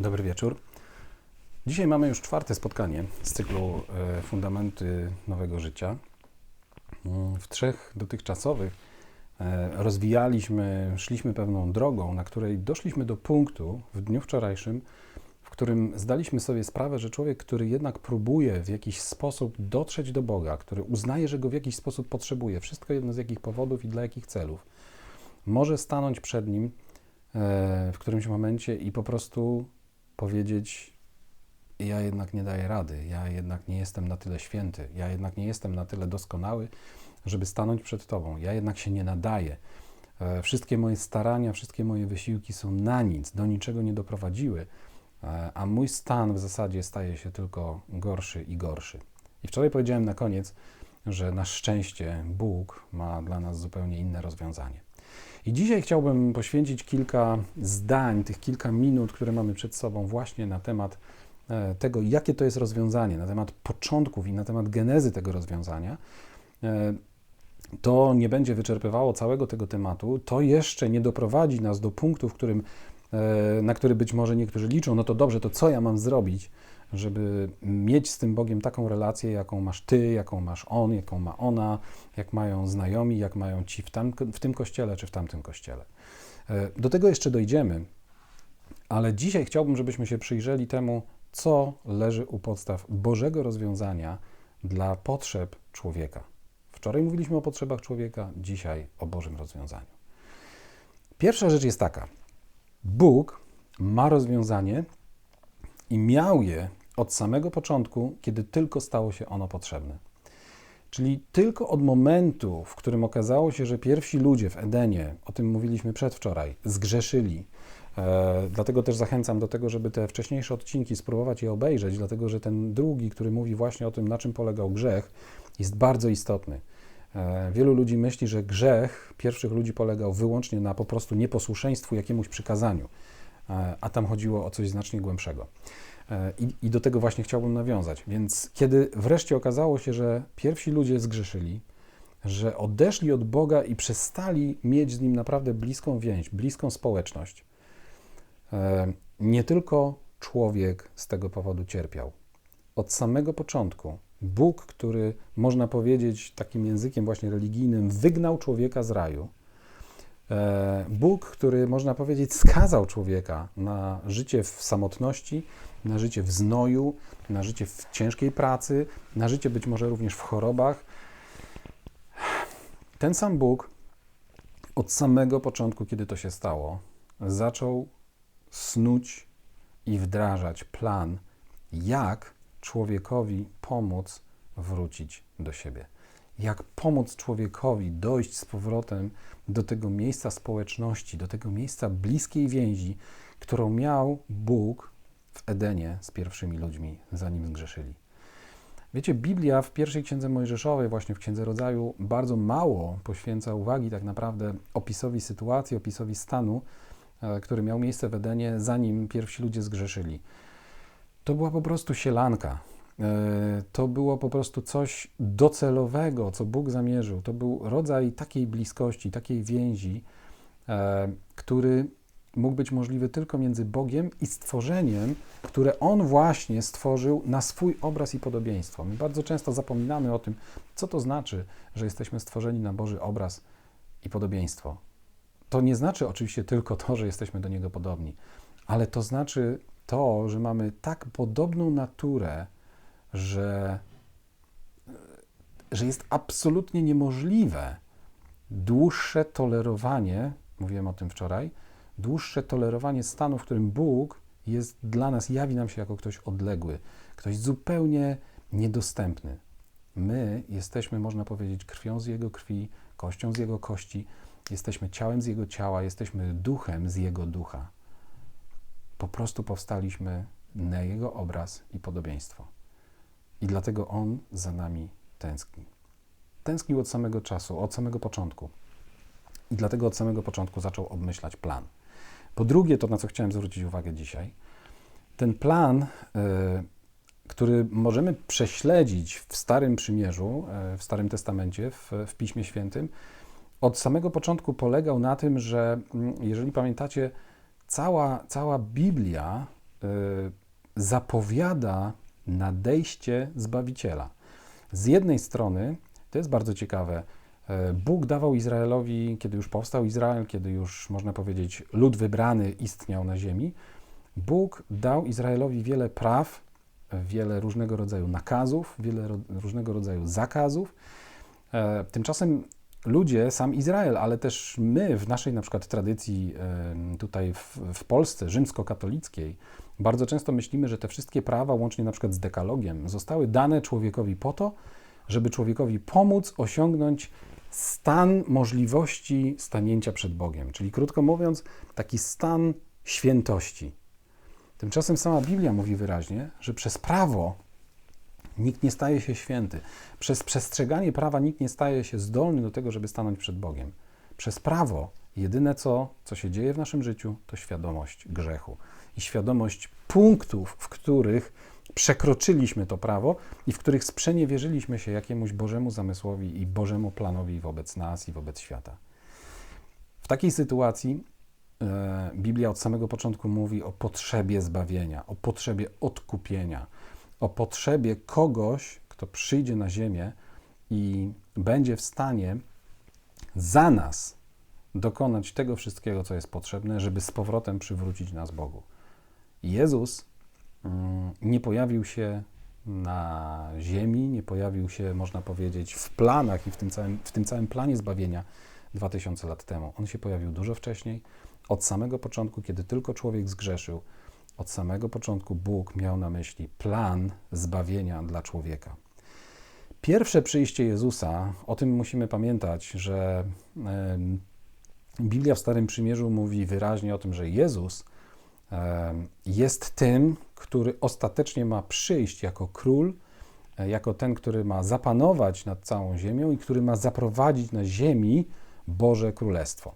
Dobry wieczór. Dzisiaj mamy już czwarte spotkanie z cyklu e, Fundamenty Nowego Życia. Mm, W trzech dotychczasowych e, rozwijaliśmy, szliśmy pewną drogą, na której doszliśmy do punktu w dniu wczorajszym, w którym zdaliśmy sobie sprawę, że człowiek, który jednak próbuje w jakiś sposób dotrzeć do Boga, który uznaje, że go w jakiś sposób potrzebuje, wszystko jedno z jakich powodów i dla jakich celów, może stanąć przed nim e, w którymś momencie i po prostu powiedzieć: Ja jednak nie daję rady, ja jednak nie jestem na tyle święty, ja jednak nie jestem na tyle doskonały, żeby stanąć przed Tobą, ja jednak się nie nadaję. E, Wszystkie moje starania, wszystkie moje wysiłki są na nic, do niczego nie doprowadziły, e, a mój stan w zasadzie staje się tylko gorszy i gorszy. I wczoraj powiedziałem na koniec, że na szczęście Bóg ma dla nas zupełnie inne rozwiązanie. I dzisiaj chciałbym poświęcić kilka zdań, tych kilka minut, które mamy przed sobą, właśnie na temat e, tego, jakie to jest rozwiązanie, na temat początków i na temat genezy tego rozwiązania. E, To nie będzie wyczerpywało całego tego tematu, to jeszcze nie doprowadzi nas do punktu, w którym, e, na który być może niektórzy liczą, no to dobrze, to co ja mam zrobić, żeby mieć z tym Bogiem taką relację, jaką masz ty, jaką masz on, jaką ma ona, jak mają znajomi, jak mają ci w, tam, w tym kościele czy w tamtym kościele. E, Do tego jeszcze dojdziemy, ale dzisiaj chciałbym, żebyśmy się przyjrzeli temu, co leży u podstaw Bożego rozwiązania dla potrzeb człowieka. Wczoraj mówiliśmy o potrzebach człowieka, dzisiaj o Bożym rozwiązaniu. Pierwsza rzecz jest taka: Bóg ma rozwiązanie i miał je od samego początku, kiedy tylko stało się ono potrzebne. Czyli tylko od momentu, w którym okazało się, że pierwsi ludzie w Edenie, o tym mówiliśmy przedwczoraj, zgrzeszyli. E, dlatego też zachęcam do tego, żeby te wcześniejsze odcinki spróbować je obejrzeć, dlatego że ten drugi, który mówi właśnie o tym, na czym polegał grzech, jest bardzo istotny. E, wielu ludzi myśli, że grzech pierwszych ludzi polegał wyłącznie na po prostu nieposłuszeństwu jakiemuś przykazaniu, e, a tam chodziło o coś znacznie głębszego. E, I, I do tego właśnie chciałbym nawiązać. Więc kiedy wreszcie okazało się, że pierwsi ludzie zgrzeszyli, że odeszli od Boga i przestali mieć z Nim naprawdę bliską więź, bliską społeczność, e, nie tylko człowiek z tego powodu cierpiał. Od samego początku Bóg, który można powiedzieć takim językiem właśnie religijnym, wygnał człowieka z raju, E, Bóg, który można powiedzieć skazał człowieka na życie w samotności, na życie w znoju, na życie w ciężkiej pracy, na życie być może również w chorobach. Ten sam Bóg od samego początku, kiedy to się stało, zaczął snuć i wdrażać plan, jak człowiekowi pomóc wrócić do siebie jak pomóc człowiekowi dojść z powrotem do tego miejsca społeczności, do tego miejsca bliskiej więzi, którą miał Bóg Edenie z pierwszymi ludźmi, zanim zgrzeszyli. Wiecie, Biblia w pierwszej księdze Mojżeszowej, właśnie w księdze rodzaju, bardzo mało poświęca uwagi tak naprawdę opisowi sytuacji, opisowi stanu, e, który miał miejsce w Edenie, zanim pierwsi ludzie zgrzeszyli. To była po prostu sielanka, E, to było po prostu coś docelowego, co Bóg zamierzył. To był rodzaj takiej bliskości, takiej więzi, e, który mógł być możliwy tylko między Bogiem i stworzeniem, które On właśnie stworzył na swój obraz i podobieństwo. My bardzo często zapominamy o tym, co to znaczy, że jesteśmy stworzeni na Boży obraz i podobieństwo. To nie znaczy oczywiście tylko to, że jesteśmy do Niego podobni, ale to znaczy to, że mamy tak podobną naturę, że, że jest absolutnie niemożliwe dłuższe tolerowanie, mówiłem o tym wczoraj, dłuższe tolerowanie stanu, w którym Bóg jest dla nas, jawi nam się jako ktoś odległy, ktoś zupełnie niedostępny. My jesteśmy, można powiedzieć, krwią z Jego krwi, kością z Jego kości, jesteśmy ciałem z Jego ciała, jesteśmy duchem z Jego ducha. Po prostu powstaliśmy na Jego obraz i podobieństwo. I dlatego On za nami tęskni. Tęsknił od samego czasu, od samego początku. I dlatego od samego początku zaczął obmyślać plan. Po drugie, to na co chciałem zwrócić uwagę dzisiaj, ten plan, y, który możemy prześledzić w Starym Przymierzu, y, w Starym Testamencie, w, w Piśmie Świętym, od samego początku polegał na tym, że mm, jeżeli pamiętacie, cała, cała Biblia zapowiada nadejście Zbawiciela. Z jednej strony, to jest bardzo ciekawe, Bóg dawał Izraelowi, kiedy już powstał Izrael, kiedy już można powiedzieć lud wybrany istniał na ziemi, Bóg dał Izraelowi wiele praw, wiele różnego rodzaju nakazów, wiele ro różnego rodzaju zakazów. E, tymczasem ludzie, sam Izrael, ale też my w naszej na przykład tradycji e, tutaj w, w Polsce rzymskokatolickiej, bardzo często myślimy, że te wszystkie prawa, łącznie na przykład z dekalogiem, zostały dane człowiekowi po to, żeby człowiekowi pomóc osiągnąć stan możliwości stanięcia przed Bogiem. Czyli krótko mówiąc, taki stan świętości. Tymczasem sama Biblia mówi wyraźnie, że przez prawo nikt nie staje się święty. Przez przestrzeganie prawa nikt nie staje się zdolny do tego, żeby stanąć przed Bogiem. Przez prawo jedyne co, co się dzieje w naszym życiu, to świadomość grzechu i świadomość punktów, w których przekroczyliśmy to prawo i w których sprzeniewierzyliśmy się jakiemuś Bożemu zamysłowi i Bożemu planowi wobec nas i wobec świata. W takiej sytuacji e, Biblia od samego początku mówi o potrzebie zbawienia, o potrzebie odkupienia, o potrzebie kogoś, kto przyjdzie na ziemię i będzie w stanie za nas dokonać tego wszystkiego, co jest potrzebne, żeby z powrotem przywrócić nas Bogu. Jezus mm, nie pojawił się na ziemi, nie pojawił się, można powiedzieć, w planach i w tym całym, w tym całym planie zbawienia 2000 lat temu. On się pojawił dużo wcześniej, od samego początku, kiedy tylko człowiek zgrzeszył, od samego początku Bóg miał na myśli plan zbawienia dla człowieka. Pierwsze przyjście Jezusa, o tym musimy pamiętać, że Biblia w Starym Przymierzu mówi wyraźnie o tym, że Jezus jest tym, który ostatecznie ma przyjść jako król, e, jako ten, który ma zapanować nad całą ziemią i który ma zaprowadzić na ziemi Boże Królestwo.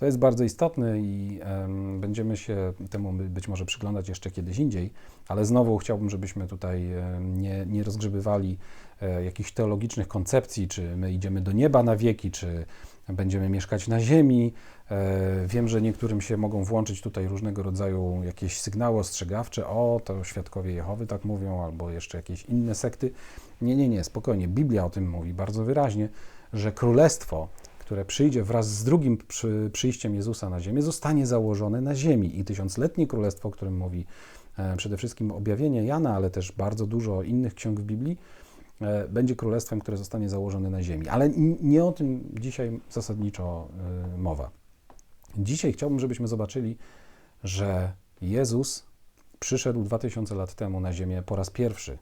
To jest bardzo istotne i um, będziemy się temu być może przyglądać jeszcze kiedyś indziej, ale znowu chciałbym, żebyśmy tutaj nie, nie rozgrzebywali e, jakichś teologicznych koncepcji, czy my idziemy do nieba na wieki, czy będziemy mieszkać na ziemi. E, wiem, że niektórym się mogą włączyć tutaj różnego rodzaju jakieś sygnały ostrzegawcze, o, to świadkowie Jehowy tak mówią, albo jeszcze jakieś inne sekty. Nie, nie, nie, spokojnie. Biblia o tym mówi bardzo wyraźnie, że królestwo które przyjdzie wraz z drugim przy, przyjściem Jezusa na ziemię, zostanie założone na ziemi. I tysiącletnie królestwo, o którym mówi e, przede wszystkim objawienie Jana, ale też bardzo dużo innych ksiąg w Biblii, e, będzie królestwem, które zostanie założone na ziemi. Ale nie o tym dzisiaj zasadniczo e, mowa. Dzisiaj chciałbym, żebyśmy zobaczyli, że Jezus przyszedł 2000 lat temu na ziemię po raz pierwszy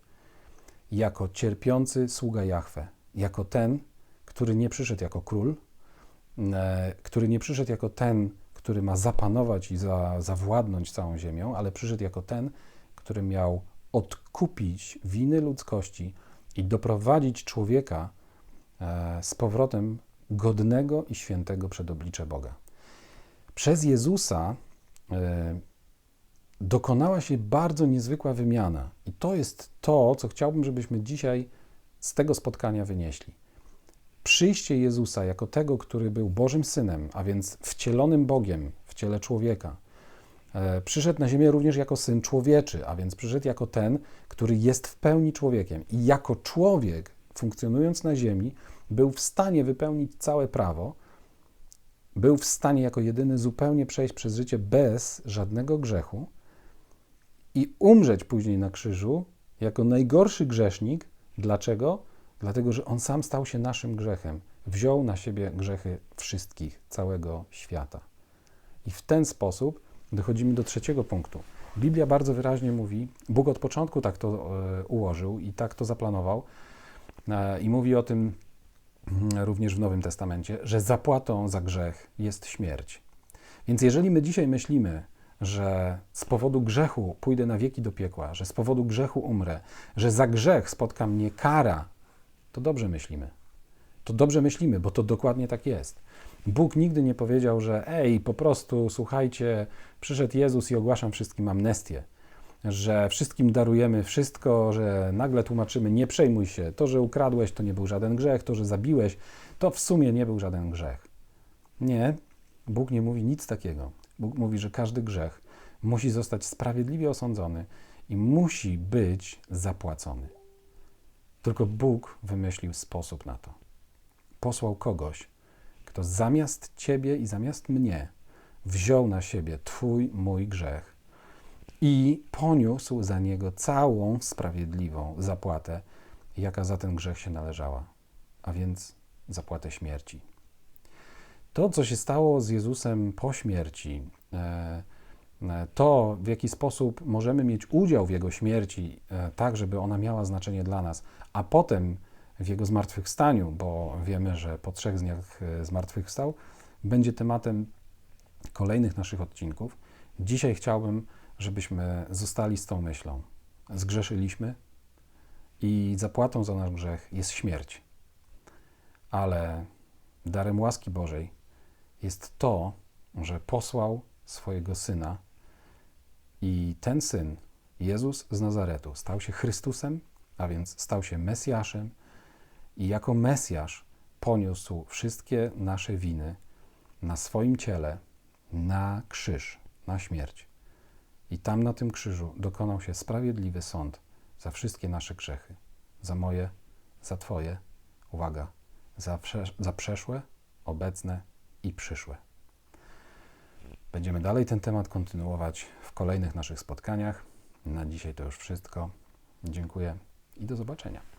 jako cierpiący sługa Jahwe, jako ten, który nie przyszedł jako król, który nie przyszedł jako ten, który ma zapanować i za, zawładnąć całą ziemią, ale przyszedł jako ten, który miał odkupić winy ludzkości i doprowadzić człowieka e, z powrotem godnego i świętego przed oblicze Boga. Przez Jezusa e, dokonała się bardzo niezwykła wymiana, i to jest to, co chciałbym, żebyśmy dzisiaj z tego spotkania wynieśli przyjście Jezusa jako tego, który był Bożym Synem, a więc wcielonym Bogiem w ciele człowieka, e, przyszedł na ziemię również jako Syn Człowieczy, a więc przyszedł jako ten, który jest w pełni człowiekiem. I jako człowiek, funkcjonując na ziemi, był w stanie wypełnić całe prawo, był w stanie jako jedyny zupełnie przejść przez życie bez żadnego grzechu i umrzeć później na krzyżu jako najgorszy grzesznik. Dlaczego? Dlatego że On sam stał się naszym grzechem. Wziął na siebie grzechy wszystkich, całego świata. I w ten sposób dochodzimy do trzeciego punktu. Biblia bardzo wyraźnie mówi, Bóg od początku tak to e, ułożył i tak to zaplanował, e, i mówi o tym mm, również w Nowym Testamencie, że zapłatą za grzech jest śmierć. Więc jeżeli my dzisiaj myślimy, że z powodu grzechu pójdę na wieki do piekła, że z powodu grzechu umrę, że za grzech spotka mnie kara, to dobrze myślimy. To dobrze myślimy, bo to dokładnie tak jest. Bóg nigdy nie powiedział, że ej, po prostu słuchajcie, przyszedł Jezus i ogłaszam wszystkim amnestię, że wszystkim darujemy wszystko, że nagle tłumaczymy, nie przejmuj się, to, że ukradłeś, to nie był żaden grzech, to, że zabiłeś, to w sumie nie był żaden grzech. Nie, Bóg nie mówi nic takiego. Bóg mówi, że każdy grzech musi zostać sprawiedliwie osądzony i musi być zapłacony. Tylko Bóg wymyślił sposób na to. Posłał kogoś, kto zamiast ciebie i zamiast mnie wziął na siebie Twój, mój grzech i poniósł za niego całą sprawiedliwą zapłatę, jaka za ten grzech się należała, a więc zapłatę śmierci. To, co się stało z Jezusem po śmierci, e, to, w jaki sposób możemy mieć udział w Jego śmierci, e, tak, żeby ona miała znaczenie dla nas, a potem w Jego zmartwychwstaniu, bo wiemy, że po trzech dniach zmartwychwstał, będzie tematem kolejnych naszych odcinków. Dzisiaj chciałbym, żebyśmy zostali z tą myślą. Zgrzeszyliśmy i zapłatą za nasz grzech jest śmierć. Ale darem łaski Bożej jest to, że posłał swojego syna i ten syn, Jezus z Nazaretu, stał się Chrystusem, a więc stał się Mesjaszem i jako Mesjasz poniósł wszystkie nasze winy na swoim ciele na krzyż, na śmierć. I tam na tym krzyżu dokonał się sprawiedliwy sąd za wszystkie nasze grzechy. Za moje, za Twoje, uwaga, za, za przeszłe, obecne i przyszłe. Będziemy dalej ten temat kontynuować w kolejnych naszych spotkaniach. Na dzisiaj to już wszystko. Dziękuję i do zobaczenia.